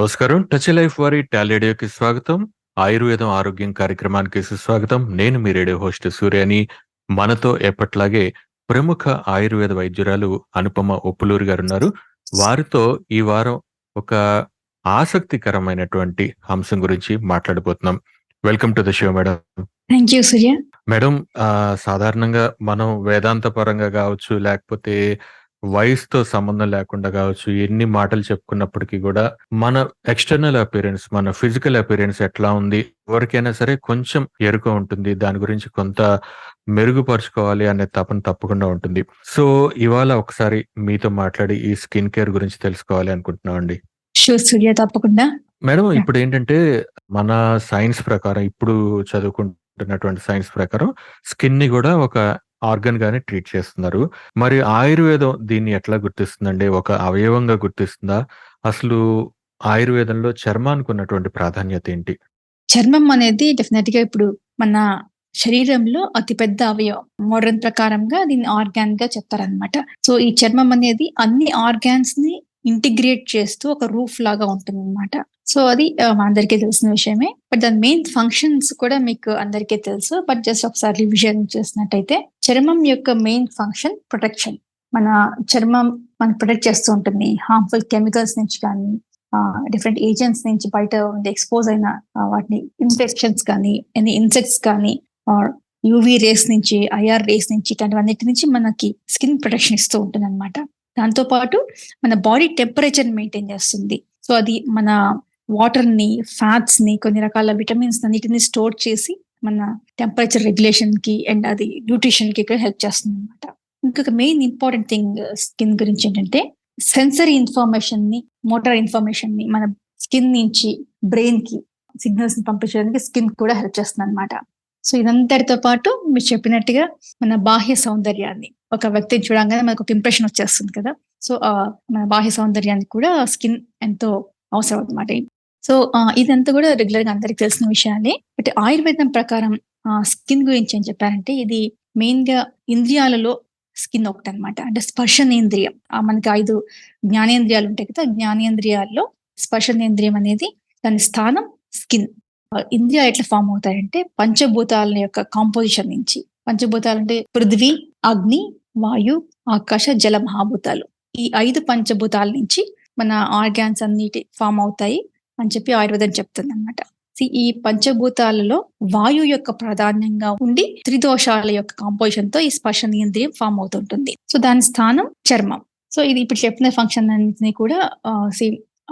నమస్కారం. Touch life వారి టాలీడియోకి స్వాగతం. ఆయుర్వేదం ఆరోగ్యం కార్యక్రమానికి సుస్వాగతం. నేను మీ రేడియో హోస్ట్ సూర్యని. మనతో ఎప్పట్లాగే ప్రముఖ ఆయుర్వేద వైద్యురాలు అనుపమ ఒప్పులూరు గారు ఉన్నారు వారితో ఈ వారం ఒక ఆసక్తికరమైనటువంటి అంశం గురించి మాట్లాడబోతున్నాం. Welcome to the show madam. Thank you Surya. Madam సాధారణంగా మనం వేదాంత పరంగా కావచ్చు లేకపోతే వయసుతో సంబంధం లేకుండా కావచ్చు ఎన్ని మాటలు చెప్పుకున్నప్పటికీ కూడా మన ఎక్స్టర్నల్ అపిరెన్స్ మన ఫిజికల్ అపిరెన్స్ ఎట్లా ఉంది ఎవరికైనా సరే కొంచెం ఎరుక ఉంటుంది. దాని గురించి కొంత మెరుగుపరుచుకోవాలి అనే తపన తప్పకుండా ఉంటుంది. సో ఇవాళ ఒకసారి మీతో మాట్లాడి ఈ స్కిన్ కేర్ గురించి తెలుసుకోవాలి అనుకుంటున్నాం అండి. సూర్య తప్పకుండా. మేడం ఇప్పుడు ఏంటంటే మన సైన్స్ ప్రకారం ఇప్పుడు చదువుకుంటున్నటువంటి సైన్స్ ప్రకారం స్కిన్ని కూడా ఒక ఆర్గన్ గానే ట్రీట్ చేస్తున్నారు. మరి ఆయుర్వేదం దీన్ని ఎట్లా గుర్తిస్తుందండి? ఒక అవయవంగా గుర్తిస్తుందా? అసలు ఆయుర్వేదంలో చర్మానికి ఉన్నటువంటి ప్రాధాన్యత ఏంటి? చర్మం అనేది డెఫినెట్గా ఇప్పుడు మన శరీరంలో అతిపెద్ద అవయవం. మోడర్న్ ప్రకారంగా దీన్ని ఆర్గాన్గా చెప్తారనమాట సో ఈ చర్మం అనేది అన్ని ఆర్గాన్స్ని ఇంటిగ్రేట్ చేస్తూ ఒక రూఫ్ లాగా ఉంటుంది అనమాట సో అది అందరికీ తెలిసిన విషయమే. బట్ దాని మెయిన్ ఫంక్షన్స్ కూడా మీకు అందరికీ తెలుసు. బట్ జస్ట్ ఒకసారి రివిజన్ చేసినట్టయితే చర్మం యొక్క మెయిన్ ఫంక్షన్ ప్రొటెక్షన్. మన చర్మం మనం ప్రొటెక్ట్ చేస్తూ ఉంటుంది. హార్మ్ఫుల్ కెమికల్స్ నుంచి కానీ డిఫరెంట్ ఏజెంట్స్ నుంచి బయట ఉంది ఎక్స్పోజ్ అయిన వాటిని ఇన్ఫెక్షన్స్ కానీ ఎనీ ఇన్సెక్ట్స్ కానీ ఆర్ యూవీ రేస్ నుంచి ఐఆర్ రేస్ నుంచి ఇట్లాంటివన్నిటి నుంచి మనకి స్కిన్ ప్రొటెక్షన్ ఇస్తూ ఉంటుంది అనమాట దాంతో పాటు మన బాడీ టెంపరేచర్ మెయింటైన్ చేస్తుంది. సో అది మన వాటర్ని ఫ్యాట్స్ని కొన్ని రకాల విటమిన్స్ అన్నిటిని స్టోర్ చేసి మన టెంపరేచర్ రెగ్యులేషన్కి అండ్ అది న్యూట్రిషన్కి కూడా హెల్ప్ చేస్తుంది అనమాట ఇంకొక మెయిన్ ఇంపార్టెంట్ థింగ్ స్కిన్ గురించి ఏంటంటే సెన్సరీ ఇన్ఫర్మేషన్ని మోటార్ ఇన్ఫర్మేషన్ని మన స్కిన్ నుంచి బ్రెయిన్కి సిగ్నల్స్ని పంపించడానికి స్కిన్ కూడా హెల్ప్ చేస్తుంది అనమాట సో ఇదంతటితో పాటు మీరు చెప్పినట్టుగా మన బాహ్య సౌందర్యాన్ని ఒక వ్యక్తిని చూడంగానే మనకు ఒక ఇంప్రెషన్ వచ్చేస్తుంది కదా. సో ఆ మన బాహ్య సౌందర్యానికి కూడా స్కిన్ ఎంతో అవసరం అనమాట సో ఇదంతా కూడా రెగ్యులర్గా అందరికి తెలిసిన విషయాలే. బట్ ఆయుర్వేదం ప్రకారం స్కిన్ గురించి ఏం చెప్పారంటే ఇది మెయిన్గా ఇంద్రియాలలో స్కిన్ ఒకటి అనమాట అంటే స్పర్శనేంద్రియం. మనకి ఐదు జ్ఞానేంద్రియాలు ఉంటాయి కదా. జ్ఞానేంద్రియాల్లో స్పర్శనేంద్రియం అనేది దాని స్థానం స్కిన్. ఇంద్రియాలు ఎట్లా ఫామ్ అవుతాయంటే పంచభూతాల యొక్క కాంపోజిషన్ నుంచి. పంచభూతాలు అంటే పృథ్వీ అగ్ని వాయు ఆకాశ జల మహాభూతాలు. ఈ ఐదు పంచభూతాల నుంచి మన ఆర్గాన్స్ అన్నిటి ఫామ్ అవుతాయి అని చెప్పి ఆయుర్వేదం చెప్తుంది అనమాట ఈ పంచభూతాలలో వాయు యొక్క ప్రాధాన్యంగా ఉండి త్రిదోషాల యొక్క కాంపోజిషన్తో ఈ స్పర్శ నియంత్రియం ఫామ్ అవుతుంటుంది. సో దాని స్థానం చర్మం. సో ఇది ఇప్పుడు చెప్పిన ఫంక్షన్ అన్నింటినీ కూడా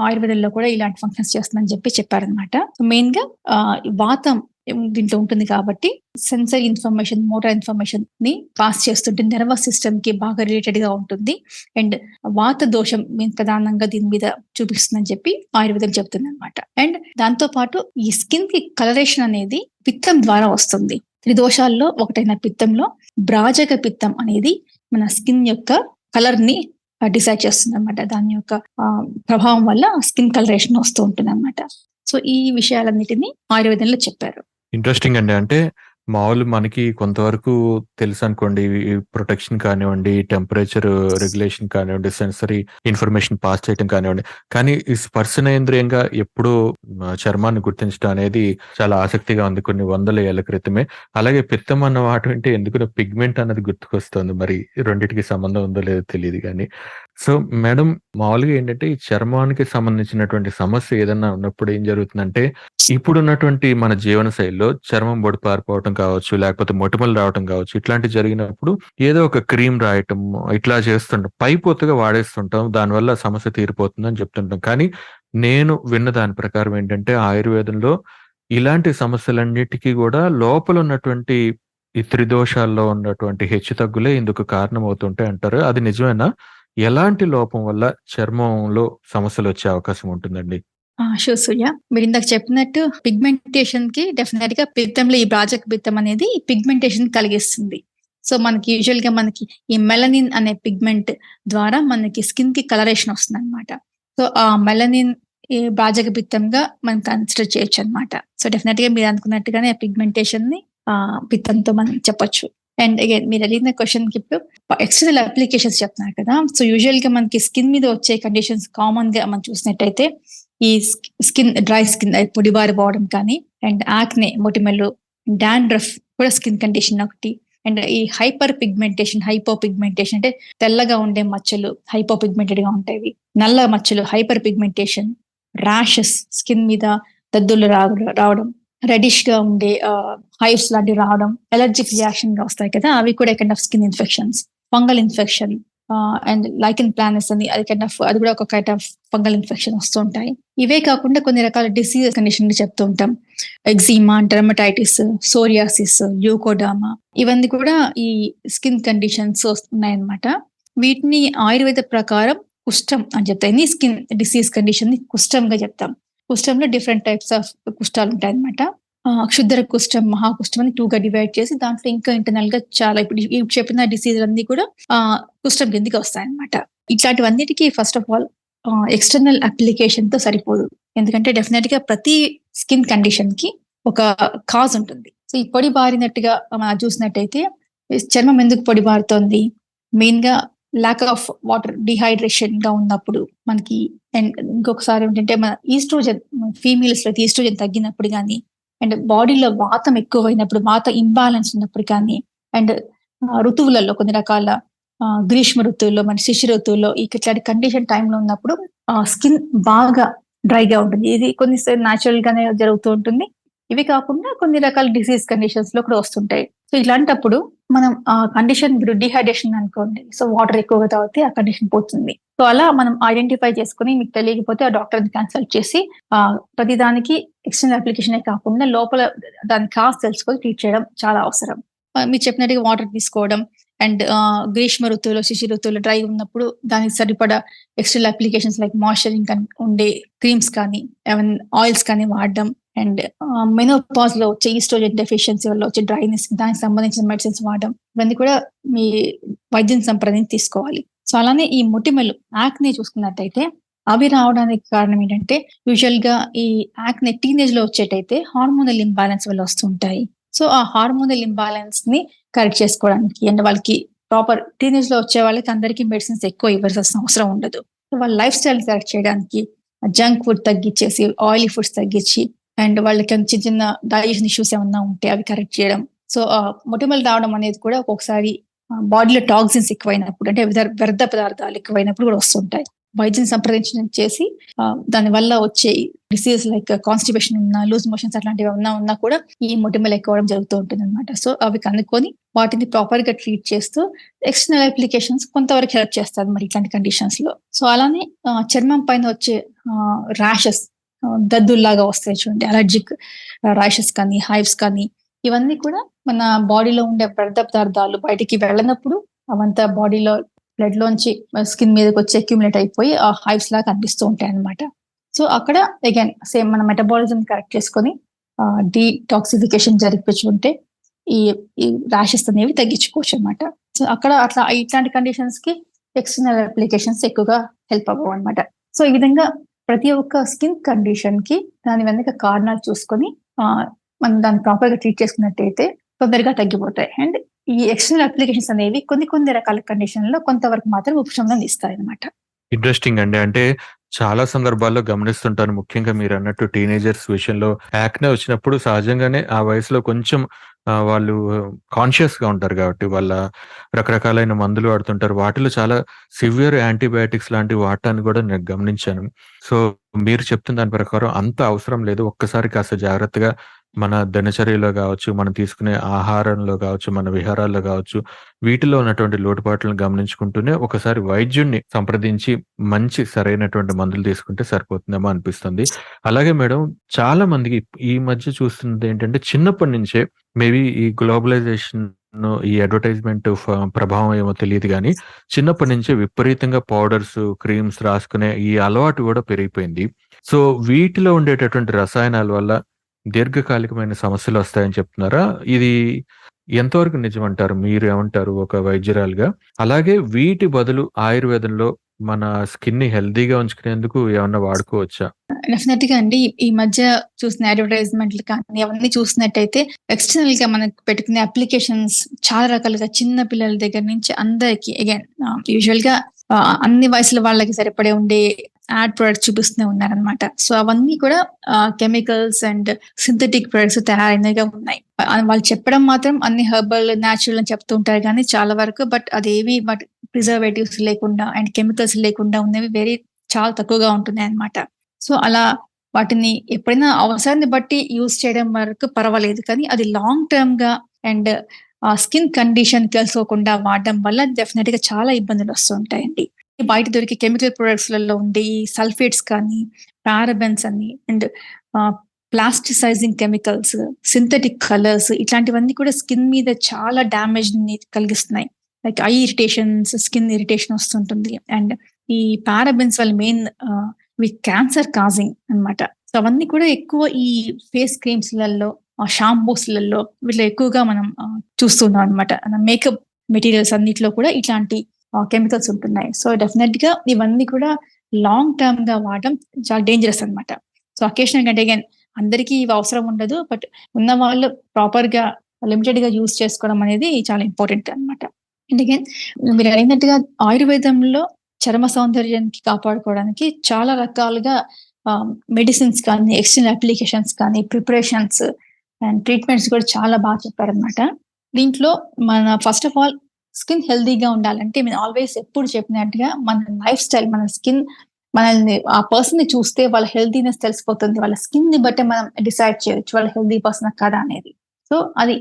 ఆయుర్వేదంలో కూడా ఇలాంటి ఫంక్షన్స్ చేస్తుందని చెప్పి చెప్పారనమాట మెయిన్గా వాతం దీంట్లో ఉంటుంది కాబట్టి సెన్సర్ ఇన్ఫర్మేషన్ మోటార్ ఇన్ఫర్మేషన్ని పాస్ చేస్తుంటే నర్వస్ సిస్టమ్కి బాగా రిలేటెడ్గా ఉంటుంది. అండ్ వాత దోషం మేము ప్రధానంగా దీని మీద చూపిస్తుందని చెప్పి ఆయుర్వేదం చెప్తుంది అనమాట అండ్ దాంతో పాటు ఈ స్కిన్కి కలరేషన్ అనేది పిత్తం ద్వారా వస్తుంది. త్రిదోషాల్లో ఒకటైన పిత్తంలో బ్రాజక పిత్తం అనేది మన స్కిన్ యొక్క కలర్ని డిసైడ్ చేస్తుంది అనమాట దాని యొక్క ప్రభావం వల్ల స్కిన్ కలరేషన్ వస్తూ ఉంటుంది అనమాట సో ఈ విషయాలన్నిటిని ఆయుర్వేదంలో చెప్పారు. ఇంట్రెస్టింగ్ అండి. అంటే మామూలు మనకి కొంతవరకు తెలుసు అనుకోండి ప్రొటెక్షన్ కానివ్వండి టెంపరేచర్ రెగ్యులేషన్ కానివ్వండి సెన్సరీ ఇన్ఫర్మేషన్ పాస్ చేయడం కానివ్వండి. కానీ ఈ స్పర్శనేంద్రియంగా ఎప్పుడూ చర్మాన్ని గుర్తించడం అనేది చాలా ఆసక్తిగా ఉంది కొన్ని వందల ఏళ్ళ క్రితమే. అలాగే పిత్తం అన్న మాట అంటే ఎందుకు పిగ్మెంట్ అన్నది గుర్తుకొస్తుంది. మరి రెండింటికి సంబంధం ఉందో లేదో తెలియదు కానీ. సో మేడం మామూలుగా ఏంటంటే ఈ చర్మానికి సంబంధించినటువంటి సమస్య ఏదన్నా ఉన్నప్పుడు ఏం జరుగుతుందంటే ఇప్పుడు ఉన్నటువంటి మన జీవన శైలిలో చర్మం బొడి పారిపోవటం కావచ్చు లేకపోతే మొటిమలు రావటం కావచ్చు ఇట్లాంటి జరిగినప్పుడు ఏదో ఒక క్రీమ్ రాయటం ఇట్లా చేస్తుంటాం. పైపోతుగా వాడేస్తుంటాం దానివల్ల సమస్య తీరిపోతుందని చెప్తుంటాం. కానీ నేను విన్న దాని ప్రకారం ఏంటంటే ఆయుర్వేదంలో ఇలాంటి సమస్యలన్నిటికీ కూడా లోపల ఉన్నటువంటి ఈ త్రిదోషాల్లో ఉన్నటువంటి హెచ్చు తగ్గులే ఇందుకు కారణం అవుతుంటాయి అంటారు. అది నిజమేనా? ఎలాంటి లోపం వల్ల చర్మంలో సమస్యలు వచ్చే అవకాశం ఉంటుందండి? షూర్ సూర్య మీరు ఇందాక చెప్పినట్టు పిగ్మెంటేషన్కి డెఫినెట్గా పిత్తంలో ఈ బ్రాజక పిత్తం అనేది పిగ్మెంటేషన్ కలిగిస్తుంది. సో మనకి యూజువల్గా మనకి ఈ మెలనిన్ అనే పిగ్మెంట్ ద్వారా మనకి స్కిన్కి కలరేషన్ వస్తుంది అనమాట సో ఆ మెలనిన్ ఈ బ్రాజక పిత్తంగా మనం కన్సిడర్ చేయొచ్చు అనమాట సో డెఫినెట్గా మీరు అనుకున్నట్టుగానే పిగ్మెంటేషన్ని ఆ పిత్తంతో మనం చెప్పొచ్చు. అండ్ అగైన్ మీరు అడిగిన క్వశ్చన్కి ఇప్పుడు ఎక్స్టర్నల్ అప్లికేషన్స్ చెప్తున్నారు కదా. సో యూజువల్గా మనకి స్కిన్ మీద వచ్చే కండిషన్స్ కామన్గా మనం చూసినట్టయితే ఈ స్కిన్ డ్రై స్కిన్ పొడిబారిపోవడం కానీ అండ్ ఆక్నే మొటిమలు డాండ్రఫ్ కూడా స్కిన్ కండిషన్ ఒకటి. అండ్ ఈ హైపర్ పిగ్మెంటేషన్ హైపో పిగ్మెంటేషన్ అంటే తెల్లగా ఉండే మచ్చలు హైపో పిగ్మెంటెడ్గా ఉంటాయి. నల్ల మచ్చలు హైపర్ పిగ్మెంటేషన్ ర్యాషెస్ స్కిన్ మీద దద్దులు రావ- రావడం. రెడిష్గా ఉండే హైవ్స్ లాంటివి రావడం ఎలర్జిక్ రియాక్షన్గా వస్తాయి కదా అవి కూడా kind of skin infections fungal infection and lichen planus అని అది కైండ్ ఆఫ్ అది కూడా ఒక కైండ్ ఆఫ్ ఫంగల్ ఇన్ఫెక్షన్ వస్తూ ఉంటాయి. ఇవే కాకుండా కొన్ని రకాల డిసీజ్ కండిషన్ చెప్తూ ఉంటాం. ఎగ్జీమా డెర్మటైటిస్ సోరియాసిస్ యూకోడామా ఇవన్నీ కూడా ఈ స్కిన్ కండిషన్స్ వస్తున్నాయన్నమాట. వీటిని ఆయుర్వేద ప్రకారం కుష్టం అని చెప్తాయి స్కిన్ డిసీజ్ కండిషన్ని కుష్టంగా చెప్తాం. కుష్టంలో డిఫరెంట్ టైప్స్ ఆఫ్ కుష్టాలు ఉంటాయి అనమాట క్షుద్ర కుష్టం మహాకుష్టం అని టూగా డివైడ్ చేసి దాంట్లో ఇంకా ఇంటర్నల్గా చాలా ఇప్పుడు చెప్పిన డిసీజ్ అన్ని కూడా ఆ కుష్టం కిందికి వస్తాయన్నమాట. ఇట్లాంటివన్నిటికీ ఫస్ట్ ఆఫ్ ఆల్ ఎక్స్టర్నల్ అప్లికేషన్తో సరిపోదు. ఎందుకంటే డెఫినెట్గా ప్రతి స్కిన్ కండిషన్కి ఒక కాజ్ ఉంటుంది. సో ఈ పొడి బారినట్టుగా మనం చూసినట్టయితే చర్మం ఎందుకు పొడి బారుతోంది? మెయిన్గా ల్యాక్ ఆఫ్ వాటర్ డిహైడ్రేషన్గా ఉన్నప్పుడు మనకి అండ్ ఇంకొకసారి ఏంటంటే మన ఈస్ట్రోజన్ ఫీమేల్స్లో ఈస్ట్రోజన్ తగ్గినప్పుడు కానీ అండ్ బాడీలో వాతం ఎక్కువైనప్పుడు వాత ఇంబాలెన్స్ ఉన్నప్పుడు కానీ అండ్ ఋతువులలో కొన్ని రకాల గ్రీష్మ ఋతువుల్లో మన శిశు ఋతువుల్లో ఇట్లాంటి కండిషన్ టైంలో ఉన్నప్పుడు స్కిన్ బాగా డ్రైగా ఉంటుంది. ఇది కొన్ని న్యాచురల్ గానే జరుగుతూ ఉంటుంది. ఇవి కాకుండా కొన్ని రకాల డిసీజ్ కండిషన్స్లో కూడా వస్తుంటాయి. సో ఇలాంటప్పుడు మనం ఆ కండిషన్ ఇప్పుడు డిహైడ్రేషన్ అనుకోండి. సో వాటర్ ఎక్కువగా తాగితే ఆ కండిషన్ పోతుంది. సో అలా మనం ఐడెంటిఫై చేసుకుని మీకు తెలియకపోతే ఆ డాక్టర్ కన్సల్ట్ చేసి ఆ ప్రతిదానికి ఎక్స్టర్నల్ అప్లికేషన్ కాకుండా లోపల దాని కాస్ట్ తెలుసుకొని ట్రీట్ చేయడం చాలా అవసరం. మీరు చెప్పినట్టుగా వాటర్ తీసుకోవడం అండ్ గ్రీష్మ ఋతువులో శిశు ఋతువులో డ్రై ఉన్నప్పుడు దానికి సరిపడా ఎక్స్టర్నల్ అప్లికేషన్స్ లైక్ మాయిశ్చరింగ్ ఉండే క్రీమ్స్ కానీ ఏమైనా ఆయిల్స్ కానీ వాడడం అండ్ మెనోపాజ్లో వచ్చే ఈస్ట్రోజన్ డెఫిషియన్సీ వల్ల వచ్చే డ్రైనెస్ దానికి సంబంధించిన మెడిసిన్స్ వాడడం ఇవన్నీ కూడా మీ వైద్యం సంప్రదించి తీసుకోవాలి. సో అలానే ఈ మొటిమలు యాక్నే చూసుకున్నట్టయితే అవి రావడానికి కారణం ఏంటంటే యూజువల్గా ఈ యాక్నే టీనేజ్లో వచ్చేటైతే హార్మోనల్ ఇంబాలెన్స్ వల్ల వస్తుంటాయి సో ఆ హార్మోనల్ ఇంబాలెన్స్ని కరెక్ట్ చేసుకోవడానికి అండ్ వాళ్ళకి ప్రాపర్ టీనేజ్లో వచ్చే వాళ్ళకి అందరికీ మెడిసిన్స్ ఎక్కువ ఇవ్వాల్సిన అవసరం ఉండదు. వాళ్ళ లైఫ్ స్టైల్ కరెక్ట్ చేయడానికి జంక్ ఫుడ్ తగ్గించేసి ఆయిలీ ఫుడ్స్ తగ్గించి అండ్ వాళ్ళకి చిన్న చిన్న డైజెషన్ ఇష్యూస్ ఏమన్నా ఉంటే అవి కరెక్ట్ చేయడం. సో మొటిమలు రావడం అనేది కూడా ఒక్కొక్కసారి బాడీలో టాక్సిన్స్ ఎక్కువైనప్పుడు అంటే వ్యర్థ- వ్యర్థ పదార్థాలు ఎక్కువైనప్పుడు కూడా వస్తుంటాయి. వైద్యం సంప్రదించడం చేసి దాని వల్ల వచ్చే డిసీజ్ లైక్ కాన్స్టిపేషన్ ఉన్నా లూజ్ మోషన్స్ అట్లాంటివి ఉన్నా ఉన్నా కూడా ఈ మొటిమలు ఎక్కువడం జరుగుతూ ఉంటుంది అనమాట సో అవి కనుక్కొని వాటిని ప్రాపర్గా ట్రీట్ చేస్తూ ఎక్స్టర్నల్ అప్లికేషన్స్ కొంతవరకు హెల్ప్ చేస్తారు మరి ఇట్లాంటి కండిషన్స్లో సో అలానే చర్మం పైన వచ్చే ర్యాషెస్ దద్దుల్లాగా వస్తాయి చూడండి. అలర్జిక్ ర్యాషెస్ uh, కానీ హైవ్స్ కానీ ఇవన్నీ కూడా మన బాడీలో ఉండే వ్యర్థ పదార్థాలు బయటికి వెళ్ళనప్పుడు అవంతా బాడీలో బ్లడ్ లోంచి uh, స్కిన్ మీదకి వచ్చి అక్యుములేట్ అయిపోయి ఆ హైవ్స్ లాగా కనిపిస్తూ ఉంటాయి అన్నమాట. సో అక్కడ అగైన్ సేమ్ మన మెటబాలిజం కరెక్ట్ చేసుకొని uh, డీటాక్సిఫికేషన్ జరిపించుకుంటే ఈ ఈ ర్యాషెస్ అనేవి తగ్గించుకోవచ్చు అనమాట సో అక్కడ అట్లా ఇట్లాంటి కండిషన్స్కి ఎక్స్టర్నల్ అప్లికేషన్స్ ఎక్కువగా హెల్ప్ అవ్వవు అనమాట సో ఈ విధంగా ప్రతి ఒక్క స్కిన్ కండిషన్కి దాని వెనక కారణాలు చూసుకొని మనం దాన్ని ప్రాపర్గా ట్రీట్ చేసుకున్నట్టయితే తొందరగా తగ్గిపోతాయి. అండ్ ఈ ఎక్స్టర్నల్ అప్లికేషన్స్ అనేవి కొన్ని కొన్ని రకాల కండిషన్లో కొంతవరకు మాత్రం ఉపశమనం ఇస్తాయి అనమాట ఇంట్రెస్టింగ్ అండి. అంటే చాలా సందర్భాల్లో గమనిస్తుంటాను. ముఖ్యంగా మీరు అన్నట్టు టీనేజర్స్ విషయంలో యాక్నే వచ్చినప్పుడు సహజంగానే ఆ వయసులో కొంచెం వాళ్ళు కాన్షియస్గా ఉంటారు కాబట్టి వాళ్ళ రకరకాలైన మందులు వాడుతుంటారు. వాటిలో చాలా సివియర్ యాంటీబయాటిక్స్ లాంటి వాడటాన్ని కూడా నేను గమనించాను. సో మీరు చెప్తున్న దాని ప్రకారం అంత అవసరం లేదు. ఒక్కసారి కాస్త జాగ్రత్తగా మన దినచర్యలో కావచ్చు మనం తీసుకునే ఆహారంలో కావచ్చు మన విహారాల్లో కావచ్చు వీటిలో ఉన్నటువంటి లోటుపాట్లను గమనించుకుంటూనే ఒకసారి వైద్యుడిని సంప్రదించి మంచి సరైనటువంటి మందులు తీసుకుంటే సరిపోతుందేమో అనిపిస్తుంది. అలాగే మేడం చాలా మందికి ఈ మధ్య చూస్తున్నది ఏంటంటే చిన్నప్పటి నుంచే మేబీ ఈ గ్లోబలైజేషన్ ఈ అడ్వర్టైజ్మెంట్ ప్రభావం ఏమో తెలియదు కానీ చిన్నప్పటి నుంచే విపరీతంగా పౌడర్స్ క్రీమ్స్ రాసుకునే ఈ అలవాటు కూడా పెరిగిపోయింది. సో వీటిలో ఉండేటటువంటి రసాయనాల వల్ల దీర్ఘకాలికమైన సమస్యలు వస్తాయని చెప్తున్నారా? ఇది ఎంతవరకు నిజమంటారు? మీరు ఏమంటారు ఒక వైద్యురాలుగా? అలాగే వీటి బదులు ఆయుర్వేదంలో మన స్కిన్ని హెల్దీగా ఉంచుకునేందుకు ఏమన్నా వాడుకోవచ్చా? డెఫినెట్గా అండి. ఈ- మధ్య చూసిన అడ్వర్టైజ్మెంట్లు కానీ అవన్నీ చూసినట్టయితే ఎక్స్టర్నల్గా మనకు పెట్టుకునే అప్లికేషన్స్ చాలా రకాలుగా చిన్న పిల్లల దగ్గర నుంచి అందరికి అగైన్ యూజువల్గా అన్ని వయసుల వాళ్ళకి సరిపడే ఉండే యాడ్ ప్రొడక్ట్స్ చూపిస్తూనే ఉన్నారనమాట సో అవన్నీ కూడా కెమికల్స్ అండ్ సింథటిక్ ప్రొడక్ట్స్ తయారైనగా ఉన్నాయి. వాళ్ళు చెప్పడం మాత్రం అన్ని హెర్బల్ న్యాచురల్ అని చెప్తూ ఉంటారు కానీ చాలా వరకు బట్ అదేవి బట్ ప్రిజర్వేటివ్స్ లేకుండా అండ్ కెమికల్స్ లేకుండా ఉన్నవి వెరీ చాలా తక్కువగా ఉంటున్నాయి అనమాట సో అలా వాటిని ఎప్పుడైనా అవసరాన్ని బట్టి యూజ్ చేయడం వరకు పర్వాలేదు కానీ అది లాంగ్ టర్మ్గా అండ్ స్కిన్ కండిషన్ తెలుసుకోకుండా వాడడం వల్ల డెఫినెట్గా చాలా ఇబ్బందులు వస్తుంటాయండి బయట దొరికే కెమికల్ ప్రొడక్ట్స్లలో ఉండే ఈ సల్ఫేట్స్ కానీ పారబెన్స్ అని and plasticising chemicals synthetic colours ఇట్లాంటివన్నీ కూడా స్కిన్ మీద చాలా డ్యామేజ్ని కలిగిస్తున్నాయి. Like I irritations skin irritation వస్తుంటుంది. అండ్ ఈ పారాబెన్స్ వాళ్ళ మెయిన్ ఇవి క్యాన్సర్ కాజింగ్ అన్నమాట. సో అవన్నీ కూడా ఎక్కువ ఈ ఫేస్ క్రీమ్స్లలో షాంపూస్లలో వీటిలో ఎక్కువగా మనం చూస్తున్నాం అనమాట మేకప్ మెటీరియల్స్ అన్నిట్లో కూడా ఇట్లాంటి కెమికల్స్ ఉంటున్నాయి. సో డెఫినెట్గా ఇవన్నీ కూడా లాంగ్ టర్మ్గా వాడడం చాలా డేంజరస్ అన్నమాట. సో అకేషనల్ అంటే అగైన్ అందరికీ ఇవి అవసరం ఉండదు బట్ ఉన్న వాళ్ళు ప్రాపర్గా లిమిటెడ్గా యూస్ చేసుకోవడం అనేది చాలా ఇంపార్టెంట్ అన్నమాట. అండ్ అగైన్ మీరు అడిగినట్టుగా ఆయుర్వేదంలో చర్మ సౌందర్యానికి కాపాడుకోవడానికి చాలా రకాలుగా మెడిసిన్స్ కానీ ఎక్స్టర్నల్ అప్లికేషన్స్ కానీ ప్రిపరేషన్స్ అండ్ ట్రీట్మెంట్స్ కూడా చాలా బాగా చెప్పారనమాట దీంట్లో మన ఫస్ట్ ఆఫ్ ఆల్ స్కిన్ హెల్దీగా ఉండాలంటే నేను ఆల్వేస్ ఎప్పుడు చెప్పినట్టుగా మన లైఫ్ స్టైల్ మన స్కిన్ మనల్ని ఆ పర్సన్ని చూస్తే వాళ్ళ హెల్దీనెస్ తెలిసిపోతుంది. వాళ్ళ స్కిన్ని బట్టి మనం డిసైడ్ చేయొచ్చు వాళ్ళ హెల్దీ పర్సన్ కదా అనేది. సో అది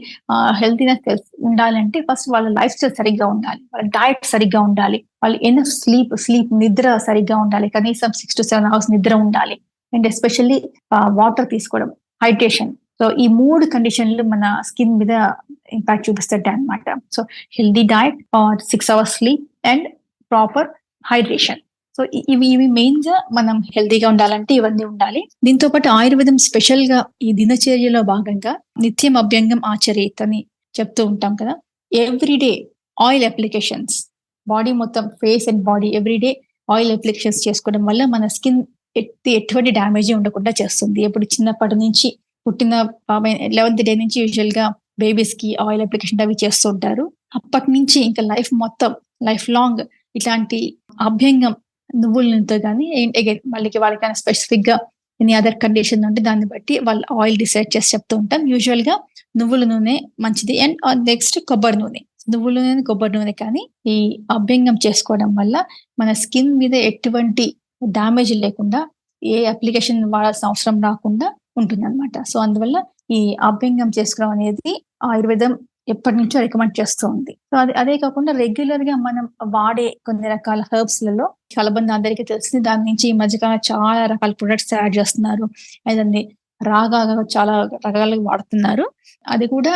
హెల్తీనెస్ తెలిసి ఉండాలంటే ఫస్ట్ వాళ్ళ లైఫ్ స్టైల్ సరిగ్గా ఉండాలి. వాళ్ళ డైట్ సరిగ్గా ఉండాలి. వాళ్ళు ఎనఫ్ స్లీప్ స్లీప్ నిద్ర సరిగ్గా ఉండాలి. కనీసం సిక్స్ టు సెవెన్ అవర్స్ నిద్ర ఉండాలి. అండ్ ఎస్పెషల్లీ వాటర్ తీసుకోవడం హైడ్రేషన్. సో ఈ మూడు కండిషన్లు మన స్కిన్ మీద ఇంపాక్ట్ చూపిస్తాయి అన్నమాట. So healthy diet or six hours sleep and proper hydration. So ఇవి ఇవి మెయిన్గా మనం హెల్దీగా ఉండాలంటే ఇవన్నీ ఉండాలి. దీంతో పాటు ఆయుర్వేదం స్పెషల్గా ఈ దినచర్యలో భాగంగా నిత్యం అభ్యంగం ఆచరేత్ అని చెప్తూ ఉంటాం కదా ఎవ్రీడే ఆయిల్ అప్లికేషన్స్. బాడీ మొత్తం face and body everyday oil applications చేసుకోవడం వల్ల మన స్కిన్ ఎట్టి ఎటువంటి డ్యామేజ్ ఉండకుండా చేస్తుంది. ఎప్పుడు చిన్నప్పటి నుంచి పుట్టిన లెవెన్త్ డే నుంచి యూజువల్గా బేబీస్కి ఆయిల్ అప్లికేషన్ అవి చేస్తూ ఉంటారు అప్పటి నుంచి ఇంకా లైఫ్ మొత్తం లైఫ్ లాంగ్ ఇట్లాంటి అభ్యంగం నువ్వుల నూనెతో కానీ అగైన్ వాళ్ళకి వాళ్ళకైనా స్పెసిఫిక్గా ఎనీ అదర్ కండిషన్ ఉంటే దాన్ని బట్టి వాళ్ళు ఆయిల్ డిసైడ్ చేసి చెప్తూ ఉంటాం. యూజువల్గా నువ్వుల నూనె మంచిది. అండ్ నెక్స్ట్ uh, కొబ్బరి నూనె. నువ్వుల నూనె కొబ్బరి నూనె కానీ ఈ అభ్యంగం చేసుకోవడం వల్ల మన స్కిన్ మీద ఎటువంటి డ్యామేజ్ లేకుండా ఏ అప్లికేషన్ వాడాల్సిన అవసరం రాకుండా ఉంటుందన్నమాట. సో అందువల్ల ఈ అభ్యంగం చేసుకోవడం అనేది ఆయుర్వేదం ఎప్పటి నుంచో రికమెండ్ చేస్తూ ఉంది. సో అది అదే కాకుండా రెగ్యులర్గా మనం వాడే కొన్ని రకాల హెర్బ్స్లలో కలబంద అందరికీ తెలిసింది. దాని నుంచి ఈ మధ్యకాలం చాలా రకాల ప్రొడక్ట్స్ తయారు చేస్తున్నారు. అదండి రాగా చాలా రకాలుగా వాడుతున్నారు. అది కూడా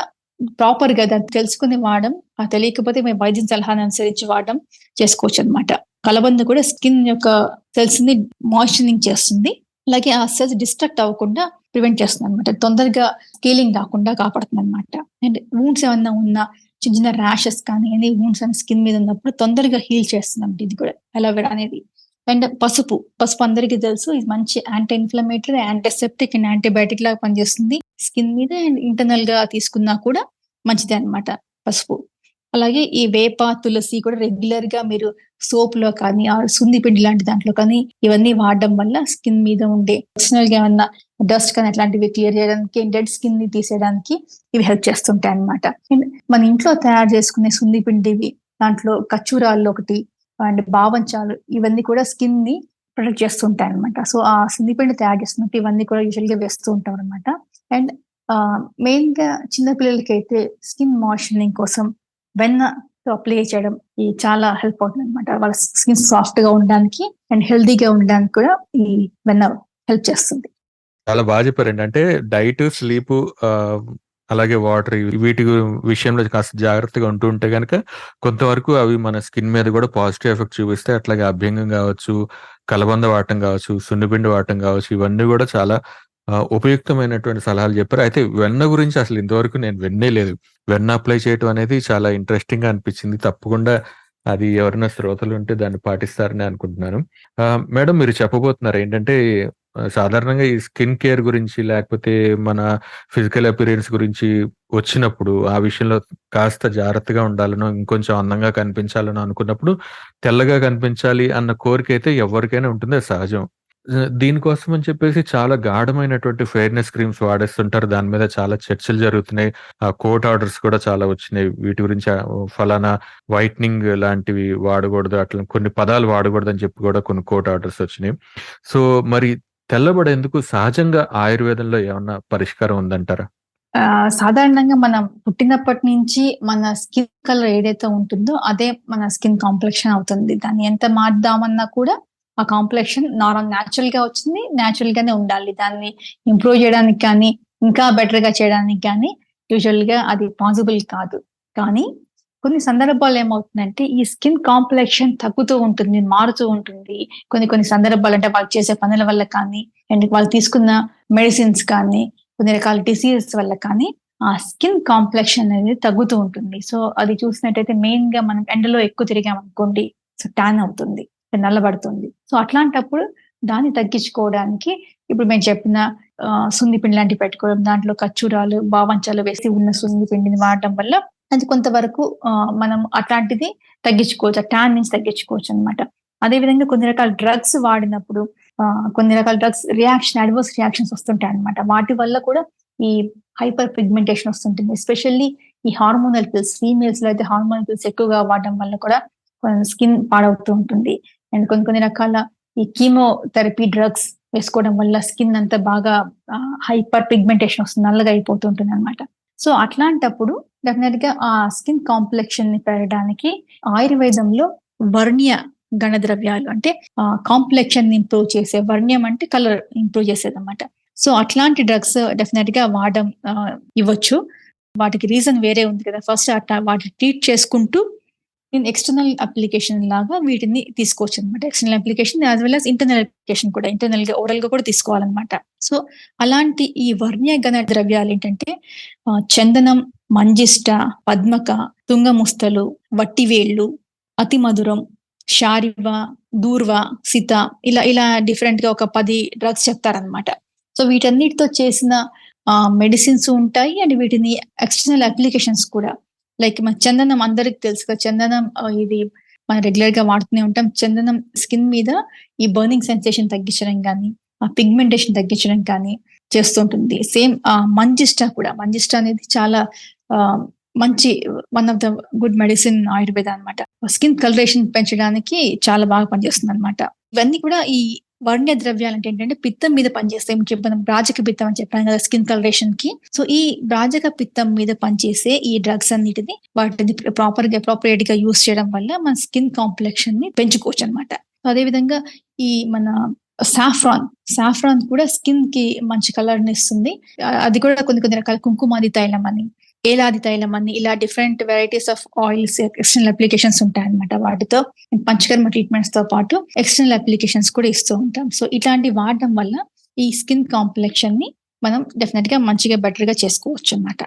ప్రాపర్గా దాన్ని తెలుసుకుని వాడడం ఆ తెలియకపోతే మేము వైద్యం సలహాను అనుసరించి వాడడం చేసుకోవచ్చు అనమాట కలబంద కూడా స్కిన్ యొక్క తెలిసింది మాయిశ్చరింగ్ చేస్తుంది. అలాగే ఆ సెల్స్ డిస్ట్రక్ట్ అవ్వకుండా ప్రివెంట్ చేస్తుంది అనమాట తొందరగా స్కేలింగ్ రాకుండా కాపాడుతుంది అనమాట అండ్ వూండ్స్ ఏమన్నా ఉన్నా చిన్న చిన్న ర్యాషెస్ కానీ ఎనీ వూన్స్ అని స్కిన్ మీద ఉన్నప్పుడు తొందరగా హీల్ చేస్తుంది ఇది కూడా అలోవెరా అనేది. అండ్ పసుపు పసుపు అందరికీ తెలుసు ఇది మంచి anti inflammatory antiseptic and antibiotic లాగా పనిచేస్తుంది స్కిన్ మీద. అండ్ ఇంటర్నల్గా తీసుకున్నా కూడా మంచిదే అన్నమాట పసుపు. అలాగే ఈ వేప తులసి కూడా రెగ్యులర్గా మీరు సోప్లో కానీ ఆ సుంది పిండి లాంటి దాంట్లో కానీ ఇవన్నీ వాడడం వల్ల స్కిన్ మీద ఉండే పర్సనల్గా ఏమన్నా డస్ట్ కానీ అట్లాంటివి క్లియర్ చేయడానికి డెడ్ స్కిన్ని తీసేయడానికి ఇవి హెల్ప్ చేస్తుంటాయి అనమాట అండ్ మన ఇంట్లో తయారు చేసుకునే సుంది పిండివి దాంట్లో కచ్చూరాల్లో ఒకటి అండ్ బావంచాలు ఇవన్నీ కూడా స్కిన్ని ప్రొటెక్ట్ చేస్తుంటాయి అనమాట సో ఆ సుంది పిండి తయారు చేస్తున్నట్టు ఇవన్నీ కూడా యూజువల్గా వేస్తూ ఉంటాం అనమాట అండ్ మెయిన్గా చిన్న పిల్లలకి అయితే స్కిన్ మాయిశ్చరింగ్ కోసం వెన్న అప్లై చేయడం ఈ చాలా హెల్ప్ అవుతుంది అనమాట వాళ్ళ స్కిన్ సాఫ్ట్గా ఉండడానికి అండ్ హెల్దీగా ఉండడానికి కూడా ఈ వెన్న హెల్ప్ చేస్తుంది. చాలా బాగా చెప్పారండి అంటే డైట్ స్లీప్ అలాగే వాటర్ వీటి విషయంలో కాస్త జాగ్రత్తగా ఉంటూ ఉంటే కనుక కొంతవరకు అవి మన స్కిన్ మీద కూడా పాజిటివ్ ఎఫెక్ట్ చూపిస్తే అట్లాగే అభ్యంగం కావచ్చు కలబంద వాడటం కావచ్చు సున్నిపిండి వాడటం కావచ్చు ఇవన్నీ కూడా చాలా ఉపయుక్తమైనటువంటి సలహాలు చెప్పారు అయితే వెన్న గురించి అసలు ఇంతవరకు నేను విన్నే లేదు వెన్న అప్లై చేయటం అనేది చాలా ఇంట్రెస్టింగ్గా అనిపించింది తప్పకుండా అది ఎవరైనా శ్రోతలు ఉంటే దాన్ని పాటిస్తారని అనుకుంటున్నాను ఆ, మేడం మీరు చెప్పబోతున్నారు ఏంటంటే సాధారణంగా ఈ స్కిన్ కేర్ గురించి లేకపోతే మన ఫిజికల్ అపిరియన్స్ గురించి వచ్చినప్పుడు ఆ విషయంలో కాస్త జాగ్రత్తగా ఉండాలనో, ఇంకొంచెం అందంగా కనిపించాలనో అనుకున్నప్పుడు తెల్లగా కనిపించాలి అన్న కోరికైతే ఎవరికైనా ఉంటుంది. సహజం. దీనికోసం అని చెప్పేసి చాలా గాఢమైనటువంటి ఫెయిర్‌నెస్ క్రీమ్స్ వాడేస్తుంటారు. దాని మీద చాలా చర్చలు జరుగుతున్నాయి. ఆ కోర్ట్ ఆర్డర్స్ కూడా చాలా వచ్చినాయి. వీటి గురించి ఫలానా వైట్నింగ్ లాంటివి వాడకూడదు. అట్లా కొన్ని పదాలు వాడకూడదు అని చెప్పి కూడా కొన్ని కోర్ట్ ఆర్డర్స్ వచ్చినాయి. సో, మరి తెల్లబడేందుకు సహజంగా ఆయుర్వేదంలో ఏమన్నా పరిష్కారం ఉందంటారా? సాధారణంగా మనం పుట్టినప్పటి నుంచి మన స్కిన్ కలర్ ఏదైతే ఉంటుందో అదే మన స్కిన్ కాంప్లెక్షన్ అవుతుంది. దాన్ని ఎంత మార్దామన్నా కూడా ఆ కాంప్లెక్షన్ నార్మల్ నేచురల్‌గా వచ్చింది. నేచురల్‌గానే ఉండాలి. దాన్ని ఇంప్రూవ్ చేయడానికి కానీ, ఇంకా బెటర్గా చేయడానికి కానీ యూజువల్గా అది పాసిబుల్ కాదు. కానీ కొన్ని సందర్భాలు ఏమవుతుందంటే ఈ స్కిన్ కాంప్లెక్షన్ తగ్గుతూ ఉంటుంది. మారుతూ ఉంటుంది. కొన్ని కొన్ని సందర్భాలు అంటే వాళ్ళు చేసే పనుల వల్ల కానీ, అండ్ వాళ్ళు తీసుకున్న మెడిసిన్స్ కానీ, కొన్ని రకాల డిసీజెస్ వల్ల కానీ ఆ స్కిన్ కాంప్లెక్షన్ అనేది తగ్గుతూ ఉంటుంది. సో, అది చూసినట్టయితే మెయిన్గా మనం ఎండలో ఎక్కువ తిరిగామనుకోండి సో, ట్యాన్ అవుతుంది. నల్లబడుతుంది. సో, అట్లాంటప్పుడు దాన్ని తగ్గించుకోవడానికి ఇప్పుడు మేము చెప్పిన ఆహ్, సున్ని పిండి లాంటివి పెట్టుకోవడం, దాంట్లో ఖర్జూరాలు, బావంచాలు వేసి ఉన్న సున్ని పిండిని వాడడం వల్ల అది కొంతవరకు మనం అట్లాంటిది తగ్గించుకోవచ్చు. ట్యాన్ టాన్ నుంచి తగ్గించుకోవచ్చనమాట. అదే విధంగా కొన్ని రకాల డ్రగ్స్ వాడినప్పుడు కొన్ని రకాల డ్రగ్స్ రియాక్షన్ అడ్వర్స్ రియాక్షన్స్ వస్తుంటాయి అనమాట వాటి వల్ల కూడా ఈ హైపర్ పిగ్మెంటేషన్ వస్తుంటుంది. ఎస్పెషల్లీ ఈ హార్మోనల్ పిల్స్ ఫీమేల్స్‌లో అయితే హార్మోనల్ పిల్స్ ఎక్కువగా వాడడం వల్ల కూడా స్కిన్ పాడవుతూ ఉంటుంది. అండ్ కొన్ని కొన్ని రకాల ఈ కీమోథెరపీ డ్రగ్స్ వేసుకోవడం వల్ల స్కిన్ అంతా బాగా హైపర్ పిగ్మెంటేషన్ వస్తుంది. నల్లగా అయిపోతుంటుంది అనమాట సో, అట్లాంటప్పుడు డెఫినెట్గా ఆ స్కిన్ కాంప్లెక్షన్ని పెరగడానికి ఆయుర్వేదంలో వర్ణ్య గణద్రవ్యాలు అంటే కాంప్లెక్షన్ని ఇంప్రూవ్ చేసే వర్ణ్యం అంటే కలర్ ఇంప్రూవ్ చేసేదన్నమాట. సో, అట్లాంటి డ్రగ్స్ డెఫినెట్గా వాడడం ఇవ్వచ్చు. వాటికి రీజన్ వేరే ఉంది కదా! ఫస్ట్ అట్లా వాటిని ట్రీట్ చేసుకుంటూ నేను ఎక్స్‌టర్నల్ అప్లికేషన్ లాగా వీటిని తీసుకోవచ్చు అనమాట external application as well as internal application కూడా ఇంటర్నల్‌గా ఓరల్‌గా కూడా తీసుకోవాలన్నమాట. సో, అలాంటి ఈ వర్ణ్య గణ ద్రవ్యాలు ఏంటంటే చందనం, మంజిష్ట, పద్మక, తుంగముస్తలు, వట్టివేళ్ళు, అతిమధురం, షారివ దూర్వ, సిత ఇలా ఇలా డిఫరెంట్గా ఒక పది డ్రగ్స్ చెప్తారన్నమాట. సో, వీటన్నిటితో చేసిన మెడిసిన్స్ ఉంటాయి. అండ్ వీటిని ఎక్స్‌టర్నల్ అప్లికేషన్స్ కూడా లైక్ మన చందనం అందరికి తెలుసు కదా! చందనం ఇది మనం రెగ్యులర్గా వాడుతూనే ఉంటాం. చందనం స్కిన్ మీద ఈ బర్నింగ్ సెన్సేషన్ తగ్గించడం కానీ ఆ పిగ్మెంటేషన్ తగ్గించడం కానీ చేస్తుంటుంది. సేమ్ ఆహ్, మంజిష్ట కూడా మంజిష్ట అనేది చాలా మంచి one of the good medicine Ayurveda అన్నమాట. స్కిన్ కలరేషన్ పెంచడానికి చాలా బాగా పనిచేస్తుందన్నమాట. ఇవన్నీ కూడా ఈ వర్ణ్య ద్రవ్యాలు అంటే ఏంటంటే పిత్తం మీద పనిచేస్తాయి. మీకు మనం రాజక పిత్తం అని చెప్పాను కదా! స్కిన్ కలరేషన్కి సో, ఈ రాజక పిత్తం మీద పనిచేసే ఈ డ్రగ్స్ అన్నిటిని వాటిని ప్రాపర్గా ప్రాపర్‌గా అప్రోప్రియేట్‌గా యూజ్ చేయడం వల్ల మన స్కిన్ కాంప్లెక్షన్ని పెంచుకోవచ్చు పెంచుకోవచ్చనమాట. అదే విధంగా ఈ మన సాఫ్రాన్, సాఫ్రాన్ కూడా స్కిన్కి మంచి కలర్‌ని ఇస్తుంది. అది కూడా కొన్ని కొన్ని రకాల కుంకుమాది తైలం అని, ఏలాది తైలం అని ఇలా different varieties of oils external applications ఉంటాయన్నమాట. వాటితో పంచకర్మ ట్రీట్మెంట్స్‌తో పాటు ఎక్స్‌టర్నల్ అప్లికేషన్స్ కూడా ఇస్తూ ఉంటాం. సో, ఇట్లాంటివి వాడడం వల్ల ఈ స్కిన్ కాంప్లెక్షన్ని మనం డెఫినెట్గా మంచిగా బెటర్గా చేసుకోవచ్చు అనమాట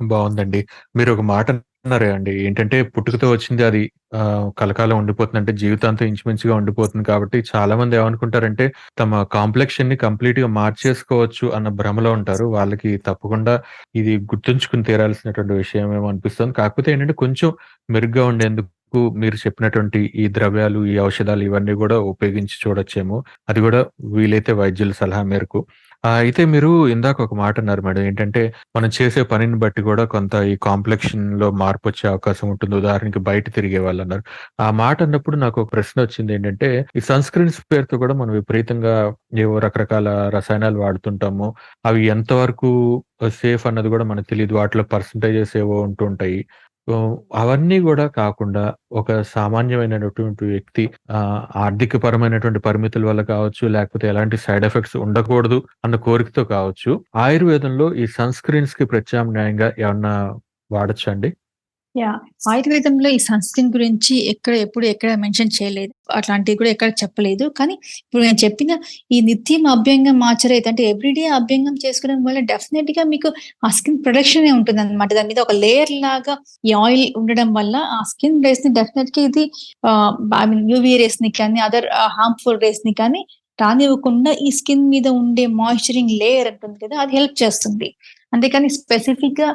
బాగుందండి మీరు ఒక మాట అన్నారు అండి. ఏంటంటే పుట్టుకతో వచ్చింది అది ఆ కలకాలం ఉండిపోతుంది. అంటే జీవితాంతం ఇంచుమించుగా ఉండిపోతుంది కాబట్టి చాలా మంది ఏమనుకుంటారంటే తమ కాంప్లెక్షన్ని కంప్లీట్గా మార్చేసుకోవచ్చు అన్న భ్రమలో ఉంటారు. వాళ్ళకి తప్పకుండా ఇది గుర్తుంచుకొని తీరాల్సినటువంటి విషయం ఏమో అనిపిస్తుంది. కాకపోతే ఏంటంటే కొంచెం మెరుగ్గా ఉండేందుకు మీరు చెప్పినటువంటి ఈ ద్రవ్యాలు, ఈ ఔషధాలు ఇవన్నీ కూడా ఉపయోగించి చూడొచ్చేమో. అది కూడా వీలైతే వైద్యుల సలహా మేరకు. అయితే మీరు ఇందాక ఒక మాట అన్నారు మేడం. ఏంటంటే మనం చేసే పనిని బట్టి కూడా కొంత ఈ కాంప్లెక్షన్లో మార్పు వచ్చే అవకాశం ఉంటుంది. ఉదాహరణకి బయట తిరిగే వాళ్ళు అన్నారు ఆ మాట అన్నప్పుడు నాకు ఒక ప్రశ్న వచ్చింది ఏంటంటే ఈ సన్ స్క్రీన్స్ పేరుతో కూడా మనం విపరీతంగా ఏవో రకరకాల రసాయనాలు వాడుతుంటాము. అవి ఎంతవరకు సేఫ్ అన్నది కూడా మనకు తెలియదు వాటిలో పర్సెంటేజెస్ ఏవో ఉంటుంటాయి. అవన్నీ గూడా కాకుండా ఒక సామాన్యమైనటువంటి వ్యక్తి ఆహ్, ఆర్థికపరమైనటువంటి పరిమితుల వల్ల కావచ్చు, లేకపోతే ఎలాంటి సైడ్ ఎఫెక్ట్స్ ఉండకూడదు అన్న కోరికతో కావచ్చు. ఆయుర్వేదంలో ఈ సన్ స్క్రీన్స్‌కి ప్రత్యామ్నాయంగా ఏమన్నా వాడొచ్చా అండి? యా ఆయుర్వేదంలో ఈ సన్ స్క్రీన్ గురించి ఎక్కడ ఎప్పుడు ఎక్కడ మెన్షన్ చేయలేదు. అట్లాంటివి కూడా ఎక్కడ చెప్పలేదు. కానీ ఇప్పుడు నేను చెప్పిన ఈ నిత్యం అభ్యంగం ఆచరేత్ అంటే ఎవ్రీడే అభ్యంగం చేసుకోవడం వల్ల డెఫినెట్గా మీకు ఆ స్కిన్ ప్రొటెక్షనే ఉంటుందన్నమాట. దాని మీద ఒక లేయర్ లాగా ఈ ఆయిల్ ఉండడం వల్ల ఆ స్కిన్ రేస్ని డెఫినెట్గా ఇది ఐ మీన్ యూవీ రేస్‌ని కానీ అదర్ హార్మ్ఫుల్ రేస్ని కానీ రానివ్వకుండా ఈ స్కిన్ మీద ఉండే మాయిశ్చరింగ్ లేయర్ ఉంటుంది కదా అది హెల్ప్ చేస్తుంది అంతేకాని స్పెసిఫిక్గా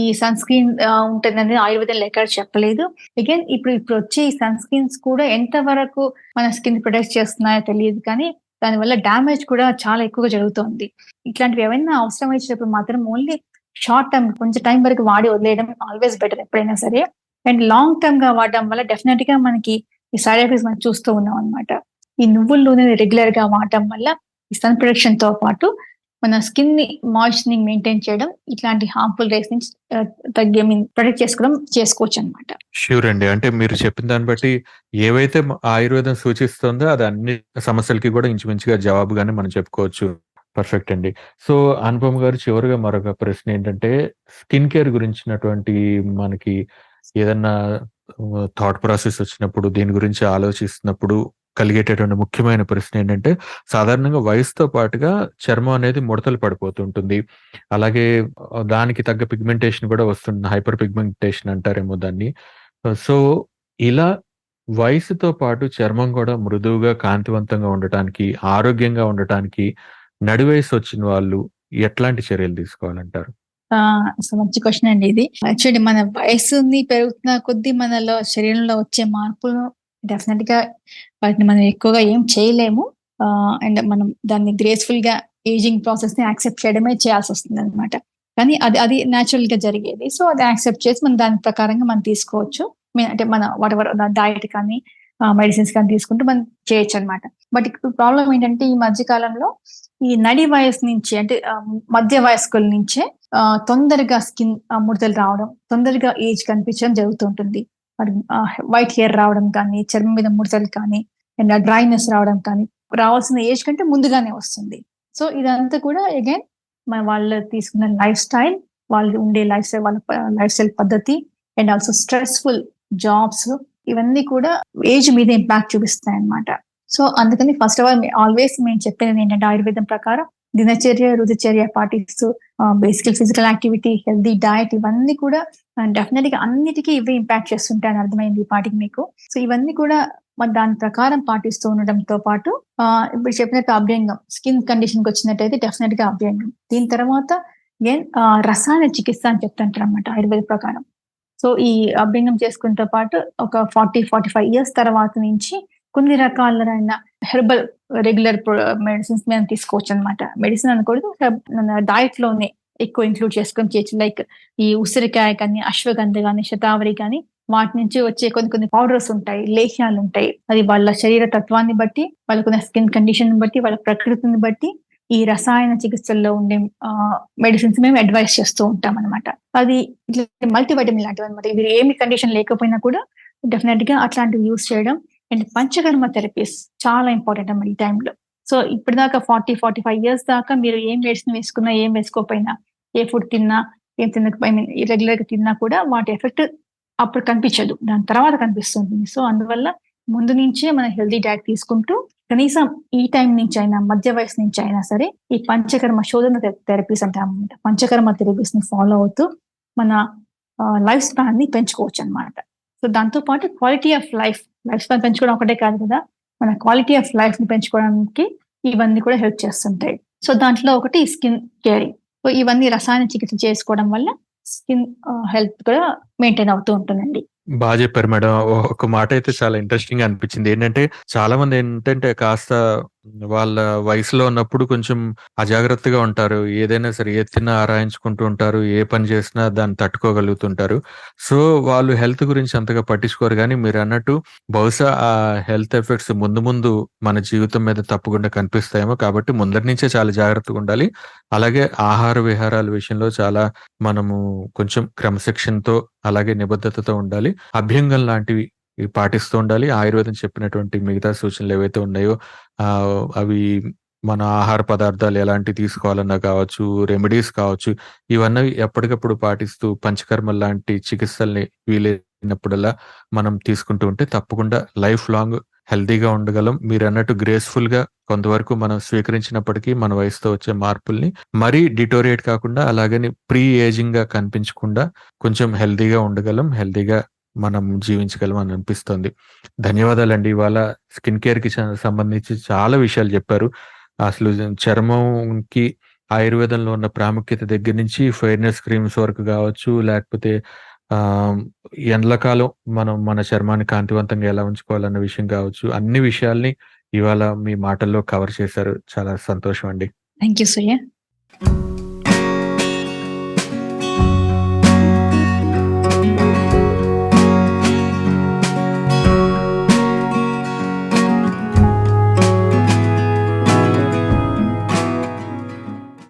ఈ సన్ స్క్రీన్ ఉంటుందని ఆయుర్వేదంలో ఎక్కడ చెప్పలేదు. అగైన్ ఇప్పుడు ఇప్పుడు వచ్చే ఈ సన్ స్క్రీన్స్ కూడా ఎంత వరకు మన స్కిన్ ప్రొటెక్ట్ చేస్తున్నాయో తెలియదు కానీ దానివల్ల డ్యామేజ్ కూడా చాలా ఎక్కువగా జరుగుతుంది. ఇట్లాంటివి ఏమైనా అవసరం వచ్చినప్పుడు మాత్రం ఓన్లీ షార్ట్ టర్మ్ కొంచెం టైం వరకు వాడి వదిలేయడం ఆల్వేస్ బెటర్ ఎప్పుడైనా సరే. అండ్ లాంగ్ టర్మ్గా వాడడం వల్ల డెఫినెట్గా మనకి ఈ సైడ్ ఎఫెక్ట్స్ మనం చూస్తూ ఉన్నాం అనమాట ఈ నువ్వుల నూనె రెగ్యులర్గా వాడటం వల్ల ఈ సన్ ప్రొటెక్షన్తో పాటు మన స్కిన్ని మాయిశ్చరింగ్ మెయింటైన్ చేయడం ఇట్లాంటి హార్మ్ఫుల్ రేస్ నుంచి ఆ, తగ్గి మీన్ ప్రొటెక్ట్ చేసుకోవడం చేసుకోవచ్చు అనమాట ష్యూర్ అండి. అంటే మీరు చెప్పిన దాన్ని బట్టి ఏవైతే ఆయుర్వేదం సూచిస్తుందో అది అన్ని సమస్యలకి కూడా ఇంచుమించుగా జవాబుగానే మనం చెప్పుకోవచ్చు. పర్ఫెక్ట్ అండి. సో అనుపమ గారు చివరిగా మరొక ప్రశ్న ఏంటంటే స్కిన్ కేర్ గురించినటువంటి మనకి ఏదన్నా థాట్ ప్రాసెస్ వచ్చినప్పుడు దీని గురించి ఆలోచిస్తున్నప్పుడు కలిగేటటువంటి ముఖ్యమైన ప్రశ్న ఏంటంటే సాధారణంగా వయసుతో పాటుగా చర్మం అనేది ముడతలు పడిపోతుంటుంది. అలాగే దానికి తగ్గ పిగ్మెంటేషన్ కూడా వస్తుంది. హైపర్ పిగ్మెంటేషన్ అంటారేమో దాన్ని. సో ఇలా వయసుతో పాటు చర్మం కూడా మృదువుగా కాంతివంతంగా ఉండటానికి ఆరోగ్యంగా ఉండటానికి నడివయసు వచ్చిన వాళ్ళు ఎట్లాంటి చర్యలు తీసుకోవాలంటారు? మంచి క్వశ్చన్ అండి ఇది. యాక్చువల్లీ మన వయసుని పెరుగుతున్న కొద్దీ మనలో శరీరంలో వచ్చే మార్పులు డెఫినెట్గా వాటిని మనం ఎక్కువగా ఏం చేయలేము. అండ్ మనం దాన్ని గ్రేస్ఫుల్గా ఏజింగ్ ప్రాసెస్ని యాక్సెప్ట్ చేయడమే చేయాల్సి వస్తుంది అనమాట కానీ అది అది న్యాచురల్గా జరిగేది. సో అది యాక్సెప్ట్ చేసి మనం దాని ప్రకారంగా మనం తీసుకోవచ్చు. మీ- అంటే మన వాట్ ఎవర్ డైట్ కానీ మెడిసిన్స్ కానీ తీసుకుంటూ మనం చేయొచ్చు అనమాట బట్ ఇప్పుడు ప్రాబ్లం ఏంటంటే ఈ మధ్య కాలంలో ఈ నడి వయసు నుంచి అంటే మధ్య వయస్కుల నుంచే తొందరగా స్కిన్ ముడతలు రావడం తొందరగా ఏజ్ కనిపించడం జరుగుతుంటుంది వైట్ హెయిర్ రావడం కానీ చర్మం మీద ముడతలు కానీ అండ్ డ్రైనెస్ రావడం కానీ రావాల్సిన ఏజ్ కంటే ముందుగానే వస్తుంది. సో ఇదంతా కూడా అగైన్ మన వాళ్ళు తీసుకున్న లైఫ్ స్టైల్ వాళ్ళు ఉండే లైఫ్ స్టైల్ వాళ్ళ లైఫ్ స్టైల్ పద్ధతి అండ్ ఆల్సో స్ట్రెస్ఫుల్ జాబ్స్ ఇవన్నీ కూడా ఏజ్ మీద ఇంపాక్ట్ చూపిస్తాయి అన్నమాట సో అందుకని ఫస్ట్ ఆఫ్ ఆల్ ఆల్వేస్ మేము చెప్పేది ఏంటంటే ఆయుర్వేదం ప్రకారం దినచర్య రుతుచర్య పాటిస్తూ బేసికల్ ఫిజికల్ యాక్టివిటీ హెల్దీ డయట్ ఇవన్నీ కూడా డెఫినెట్గా అన్నిటికీ ఇవి ఇంపాక్ట్ చేస్తుంటాయని అర్థమైంది ఈ పాటికి మీకు. సో ఇవన్నీ కూడా మన దాని ప్రకారం పాటిస్తూ ఉండడంతో పాటు ఆ, ఇప్పుడు చెప్పినట్టు అభ్యంగం స్కిన్ కండిషన్కి వచ్చినట్టయితే డెఫినెట్గా అభ్యంగం. దీని తర్వాత ఏం రసాయన చికిత్స అని చెప్తుంటారు అనమాట ఆయుర్వేద ప్రకారం. సో ఈ అభ్యంగం చేసుకుంటూ పాటు ఒక ఫార్టీ ఫార్టీ ఫైవ్ ఇయర్స్ తర్వాత నుంచి కొన్ని రకాలైన హెర్బల్ రెగ్యులర్ మెడిసిన్స్ మేము తీసుకోవచ్చు అనమాట మెడిసిన్ అనకూడదు. డైట్లోనే ఎక్కువ ఇంక్లూడ్ చేసుకొని చేయొచ్చు. లైక్ ఈ ఉసిరికాయ కానీ అశ్వగంధ కానీ శతావరి కానీ వాటి నుంచి వచ్చే కొన్ని కొన్ని పౌడర్స్ ఉంటాయి. లేహ్యాలు ఉంటాయి. అది వాళ్ళ శరీర తత్వాన్ని బట్టి వాళ్ళకున్న స్కిన్ కండిషన్ బట్టి వాళ్ళ ప్రకృతిని బట్టి ఈ రసాయన చికిత్సల్లో ఉండే మెడిసిన్స్ మేము అడ్వైస్ చేస్తూ ఉంటాం అనమాట అది మల్టీవైటమిన్ లాంటివి అనమాట ఇవి ఏమి కండిషన్ లేకపోయినా కూడా డెఫినెట్గా అట్లాంటివి యూస్ చేయడం అండ్ పంచకర్మ థెరపీస్ చాలా ఇంపార్టెంట్ అన్నమాట ఈ టైంలో సో ఇప్పటిదాకా ఫార్టీ ఫార్టీ ఫైవ్ ఇయర్స్ దాకా మీరు ఏం మెడిసిన్ వేసుకున్నా ఏం వేసుకోకపోయినా ఏ ఫుడ్ తిన్నా ఏం తినక ఐ మీన్ రెగ్యులర్గా తిన్నా కూడా వాటి ఎఫెక్ట్ అప్పుడు కనిపించదు. దాని తర్వాత కనిపిస్తుంది. సో అందువల్ల ముందు నుంచే మన హెల్దీ డైట్ తీసుకుంటూ కనీసం ఈ టైం నుంచి అయినా మధ్య వయసు నుంచి అయినా సరే ఈ పంచకర్మ శోధన థెరపీస్ అంటాం అనమాట పంచకర్మ థెరపీస్ని ఫాలో అవుతూ మన లైఫ్ స్పాన్ని పెంచుకోవచ్చు అనమాట సో దాంతో పాటు quality of life life span పెంచుకోవడం ఒకటే కాదు కదా. మన క్వాలిటీ ఆఫ్ లైఫ్ని పెంచుకోవడానికి ఇవన్నీ కూడా హెల్ప్ చేస్తుంటాయి. సో దాంట్లో ఒకటి స్కిన్ కేరింగ్ సో ఇవన్నీ రసాయన చికిత్స చేసుకోవడం వల్ల స్కిన్ హెల్త్ కూడా మెయింటైన్ అవుతూ ఉంటుందండి. బాగా చెప్పారు మేడం. ఒక మాట అయితే చాలా ఇంట్రెస్టింగ్ అనిపించింది. ఏంటంటే చాలా మంది ఏంటంటే కాస్త వాళ్ళ వయసులో ఉన్నప్పుడు కొంచెం అజాగ్రత్తగా ఉంటారు. ఏదైనా సరే ఏ తిన్నా ఆరాయించుకుంటూ ఉంటారు. ఏ పని చేసినా దాన్ని తట్టుకోగలుగుతుంటారు. సో వాళ్ళు హెల్త్ గురించి అంతగా పట్టించుకోరు. కానీ మీరు అన్నట్టు బహుశా ఆ హెల్త్ ఎఫెక్ట్స్ ముందు ముందు మన జీవితం మీద తప్పకుండా కనిపిస్తాయేమో. కాబట్టి ముందరి నుంచే చాలా జాగ్రత్తగా ఉండాలి. అలాగే ఆహార విహారాల విషయంలో చాలా మనము కొంచెం క్రమశిక్షణతో అలాగే నిబద్ధతతో ఉండాలి. అభ్యంగం లాంటివి ఇవి పాటిస్తూ ఉండాలి. ఆయుర్వేదం చెప్పినటువంటి మిగతా సూచనలు ఏవైతే ఉన్నాయో అవి మన ఆహార పదార్థాలు ఎలాంటివి తీసుకోవాలన్నా కావచ్చు రెమెడీస్ కావచ్చు ఇవన్నీ ఎప్పటికప్పుడు పాటిస్తూ పంచకర్మ లాంటి చికిత్సల్ని వీలైనప్పుడల్లా మనం తీసుకుంటూ ఉంటే తప్పకుండా లైఫ్ లాంగ్ హెల్దీగా ఉండగలం. మీరు అన్నట్టు గ్రేస్ఫుల్గా కొంతవరకు మనం స్వీకరించినప్పటికీ మన వయసుతో వచ్చే మార్పుల్ని మరీ డిటోరియేట్ కాకుండా అలాగని ప్రీ ఏజింగ్గా కనిపించకుండా కొంచెం హెల్తీగా ఉండగలం. హెల్దీగా మనం జీవించగలం అని అనిపిస్తుంది. ధన్యవాదాలండి. ఇవాళ స్కిన్ కేర్‌కి సంబంధించి చాలా విషయాలు చెప్పారు. అసలు చర్మంకి ఆయుర్వేదంలో ఉన్న ప్రాముఖ్యత దగ్గర నుంచి ఫెయిర్‌నెస్ క్రీమ్స్ వరకు కావచ్చు లేకపోతే ఎండలకాలం ఎండ్లకాలం మనం మన చర్మాన్ని కాంతివంతంగా ఎలా ఉంచుకోవాలన్న విషయం కావచ్చు అన్ని విషయాల్ని ఇవాళ మీ మాటల్లో కవర్ చేశారు. చాలా సంతోషం అండి. Thank you Surya.